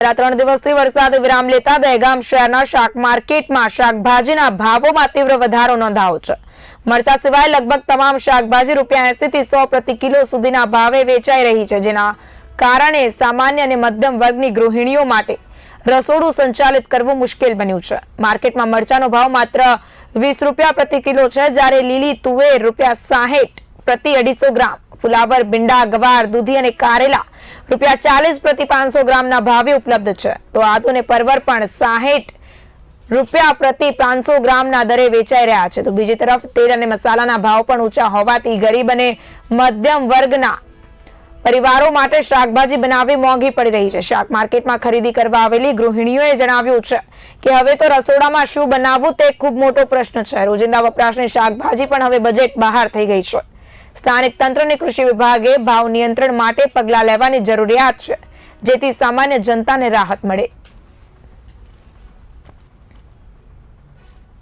ત્રણ દિવસથી વરસાદ વિરામ લેતા દહેગામ શહેરના શાક માર્કેટમાં શાકભાજીના ભાવોમાં તીવ્ર વધારો નોંધાયો છે. મરચા સિવાય લગભગ તમામ શાકભાજી રૂપિયા એસી થી સો પ્રતિ કિલો સુધીના ભાવે વેચાઈ રહી છે, જેના કારણે સામાન્ય અને મધ્યમ વર્ગની ગૃહિણીઓ માટે રસોડું સંચાલિત કરવું મુશ્કેલ બન્યું છે. માર્કેટમાં મરચાનો ભાવ માત્ર વીસ રૂપિયા પ્રતિ કિલો છે, જ્યારે લીલી તુવેર રૂપિયા સાહીઠ પ્રતિ અઢીસો ગ્રામ. ફુલાવર, ભીંડા, ગવાર, દૂધી અને કારેલા રૂપિયા ચાલીસ પ્રતિ પાંચસો ગ્રામના ભાવે ઉપલબ્ધ છે. તો આદુ અને પરવર પણ સાહીઠ રૂપિયા પ્રતિ પાંચસો ગ્રામના દરે વેચાઈ રહ્યા છે. તો બીજી તરફ તેલ અને મસાલાના ભાવ પણ ઊંચા હોવાથી ગરીબ અને મધ્યમ વર્ગના પરિવારો માટે શાકભાજી બનાવવી મોંઘી પડી રહી છે. શાક માર્કેટમાં ખરીદી કરવા આવેલી ગૃહિણીઓએ જણાવ્યું છે કે હવે તો રસોડામાં શું બનાવવું તે ખૂબ મોટો પ્રશ્ન છે. રોજિંદા વપરાશની શાકભાજી પણ હવે બજેટ બહાર થઈ ગઈ છે. સ્થાનિક તંત્ર અને કૃષિ વિભાગે ભાવ નિયંત્રણ માટે પગલાં લેવાની જરૂરિયાત છે, જેથી સામાન્ય જનતાને રાહત મળે.